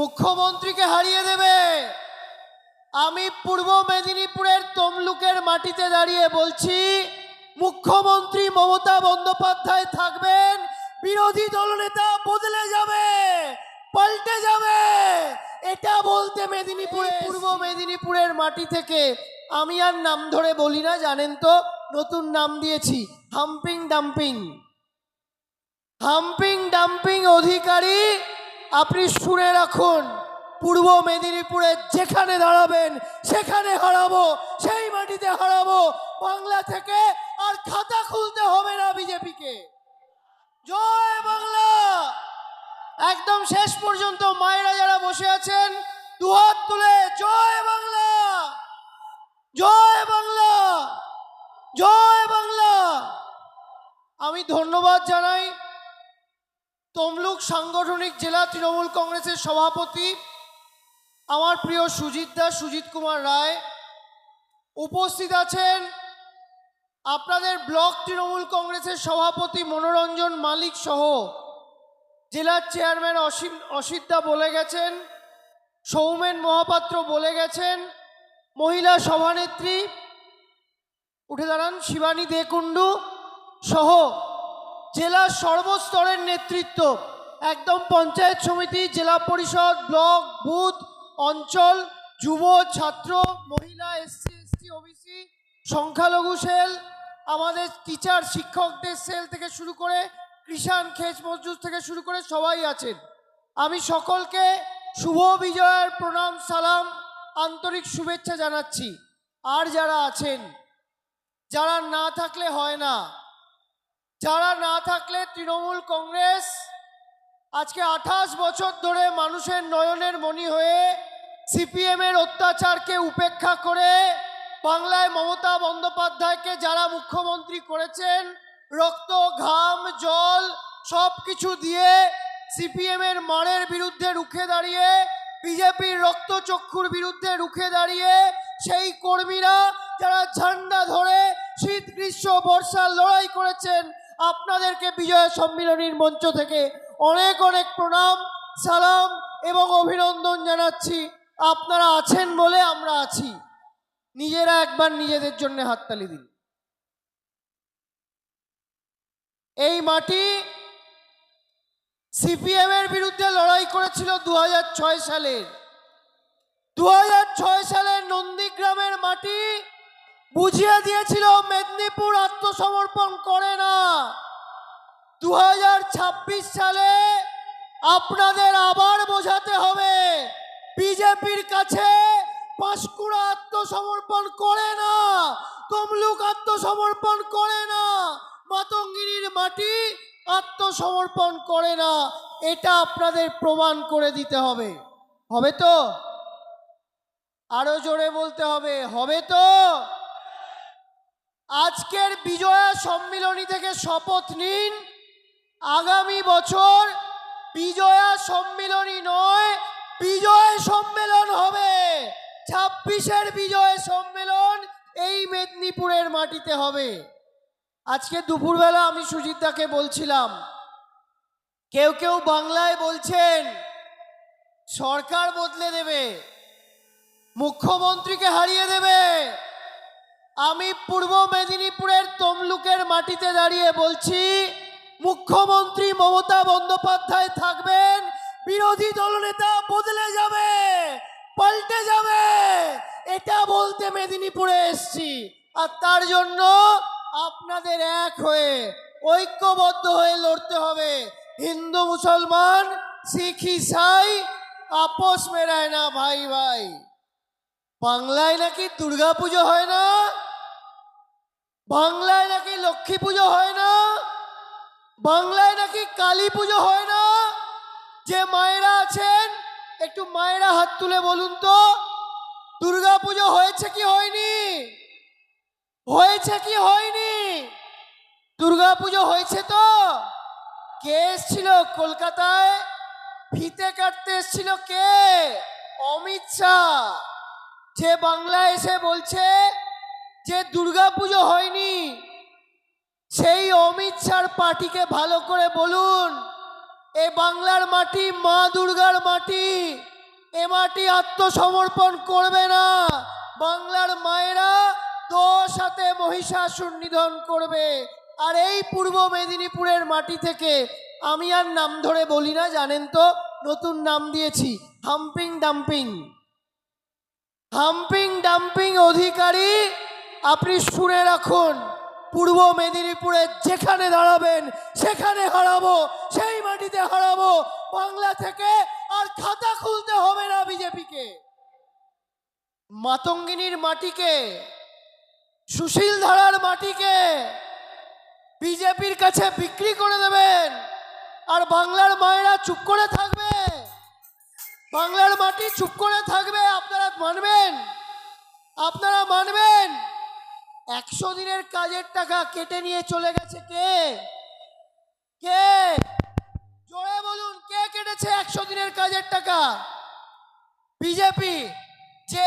মুখ্যমন্ত্রীকে হারিয়ে দেবে। আমি পূর্ব মেদিনীপুরের তমলুকের মাটিতে দাঁড়িয়ে বলছি মুখ্যমন্ত্রী মমতা বন্দ্যোপাধ্যায় থাকবেন বিরোধী দলনেতা বদলে যাবে পাল্টে যাবে। এটা বলতে মেদিনীপুরে পূর্ব মেদিনীপুরের মাটি থেকে আমি আর নাম ধরে বলি না জানেন তো নতুন নাম দিয়েছি humping dumping. Humping dumping Adhikari আপনি শুনে রাখুন, পূর্ব মেদিনীপুরে যেখানে দাঁড়াবেন, সেখানে হারাবো, সেই মাটিতে হারাবো, বাংলা থেকে আর খাতা খুলতে হবে না বিজেপিকে। জয় বাংলা! একদম শেষ পর্যন্ত মায়েরা যারা বসে আছেন, দুহাত তুলে জয় বাংলা! জয় বাংলা! জয় বাংলা! আমি ধন্যবাদ জানাই। তমলুক সাংগঠনিক জেলা তৃণমূল কংগ্রেসের সভাপতি, আমার প্রিয় সুজিত দাস, সুজিত কুমার রায় উপস্থিত আছেন আপনাদের ব্লক তৃণমূল কংগ্রেসের সভাপতি মনোরঞ্জন মালিক সহ জেলার চেয়ারম্যান অসীম অসিতদা বলে গেছেন, সৌমেন মহাপাত্র বলে গেছেন, মহিলা সভানেত্রী, উঠে দাঁড়ান, শিবানী দেকুণ্ডু সহ জেলার সর্বস্তরের নেতৃত্ব, একদম পঞ্চায়েত সমিতি, জেলা পরিষদ, ব্লক, বুথ, অঞ্চল, যুব, ছাত্র, মহিলা, এসসি, এসটি, ওবিসি, সংখ্যালঘু সেল, আমাদের টিচার শিক্ষকদের সেল থেকে শুরু করে কৃষাণ, খেজ, মজদুর থেকে শুরু করে সবাই আছেন। আমি সকলকে শুভ বিজয়ের প্রণাম, সালাম, আন্তরিক শুভেচ্ছা জানাচ্ছি। আর যারা আছেন, যারা না থাকলে হয় না। যারা না থাকলে তৃণমূল কংগ্রেস আজকে আঠাশ বছর ধরে মানুষের নয়নের মণি হয়ে সিপিএম এর অত্যাচারকে উপেক্ষা করে বাংলায় মমতা বন্দ্যোপাধ্যায়কে যারা মুখ্যমন্ত্রী করেছেন, রক্ত, ঘাম, জল সব কিছু দিয়ে সিপিএম এর মারের বিরুদ্ধে রুখে দাঁড়িয়ে, বিজেপির রক্তচক্ষুর বিরুদ্ধে রুখে দাঁড়িয়ে সেই কর্মীরা যারা ঝান্ডা ধরে শীত গ্রীষ্ম বর্ষার লড়াই করেছেন আপনাদেরকে বিজয় সম্মিলনীর মঞ্চ থেকে অনেক অনেক প্রণাম, সালাম এবং অভিনন্দন জানাচ্ছি। আপনারা আছেন বলে আমরা আছি। নিজেরা একবার নিজেদের জন্য হাততালি দিন। এই মাটি সিপিএম এর বিরুদ্ধে লড়াই করেছিল দু সালের। দু সালের নন্দীগ্রামের মাটি বুঝিয়ে দিয়েছিল, মেদিনীপুর আত্মসমর্পণ করে না। দু হাজার ছাব্বিশ সালে আপনাদের আবার বোঝাতে হবে, বিজেপির কাছে পাঁশকুড়া আত্মসমর্পণ করে না, তমলুক আত্মসমর্পণ করে না, মাতঙ্গিনীর মাটি আত্মসমর্পণ করে না। এটা আপনাদের প্রমাণ করে দিতে হবে। হবে তো? আরও জোরে বলতে হবে হবে তো? আজকের বিজয়া সম্মিলনী থেকে শপথ নিন। আগামী বছর বিজয়া সম্মিলনী নয়, বিজয় সম্মেলন হবে। ছাব্বিশের বিজয় সম্মেলন এই মেদিনীপুরের মাটিতে হবে। আজকে দুপুরবেলা আমি সুজিতদাকে বলছিলাম, কেউ কেউ বাংলায় বলছেন, সরকার বদলে দেবে, মুখ্যমন্ত্রীকে হারিয়ে দেবে। আমি পূর্ব মেদিনীপুরের তমলুকের মাটিতে দাঁড়িয়ে বলছি, মুখ্যমন্ত্রী মমতা বন্দ্যোপাধ্যায় থাকবেন, বিরোধী দলনেতা বদলে যাবে, পাল্টে যাবে। এটা বলতে মেদিনীপুরে এসছি। আর তার জন্য আপনাদের এক হয়ে ঐক্যবদ্ধ হয়ে লড়তে হবে। হিন্দু, মুসলমান, শিখ ইসাই আপোষ মেরায় না, ভাই ভাই। বাংলায় নাকি দুর্গা পুজো হয় না? বাংলায় নাকি লক্ষ্মী পুজো হয় না? বাংলায় নাকি কালী পুজো হয় না? যে মায়েরা আছেন, একটু মায়েরা হাত তুলে বলুন তো। দুর্গা পুজো হয়েছে কি হয়নি? হয়েছে কি হয়নি? দুর্গা পুজো হয়েছে তো? কে এসছিল কলকাতায়? ফিতে কাটতে এসছিল কে? অমিত শাহ। যে বাংলায় এসে বলছে যে দুর্গা পুজো হয়নি, সেই অমিত শাহর পার্টিকে ভালো করে বলুন। এ বাংলার মাটি, মা দুর্গার মাটি, এ মাটি আত্মসমর্পণ করবে না। বাংলার মায়েরা দোষ হাতে মহিষাসুর নিধন করবে। আর এই পূর্ব মেদিনীপুরের মাটি থেকে আমি আর নাম ধরে বলি না, জানেন তো, নতুন নাম দিয়েছি, humping dumping. Humping dumping Adhikari আপনি শুনে রাখুন, পূর্ব মেদিনীপুরে যেখানে দাঁড়াবেন, সেখানে হারাবো, সেই মাটিতে হারাবো, বাংলা থেকে আর খাতা খুলতে হবে না বিজেপিকে। মাতঙ্গিনীর মাটিকে, সুশীল ধারার মাটিকে বিজেপির কাছে বিক্রি করে দেবেন, আর বাংলার মায়েরা চুপ করে থাকবে। বাংলার মাটি চুপ করে থাকবে, আপনারা মানবেন? আপনারা মানবেন? একশো দিনের কাজের টাকা কেটে নিয়ে চলে গেছে কে? কে? জোরে বলুন, কে কেটেছে একশো দিনের কাজের টাকা? বিজেপি যে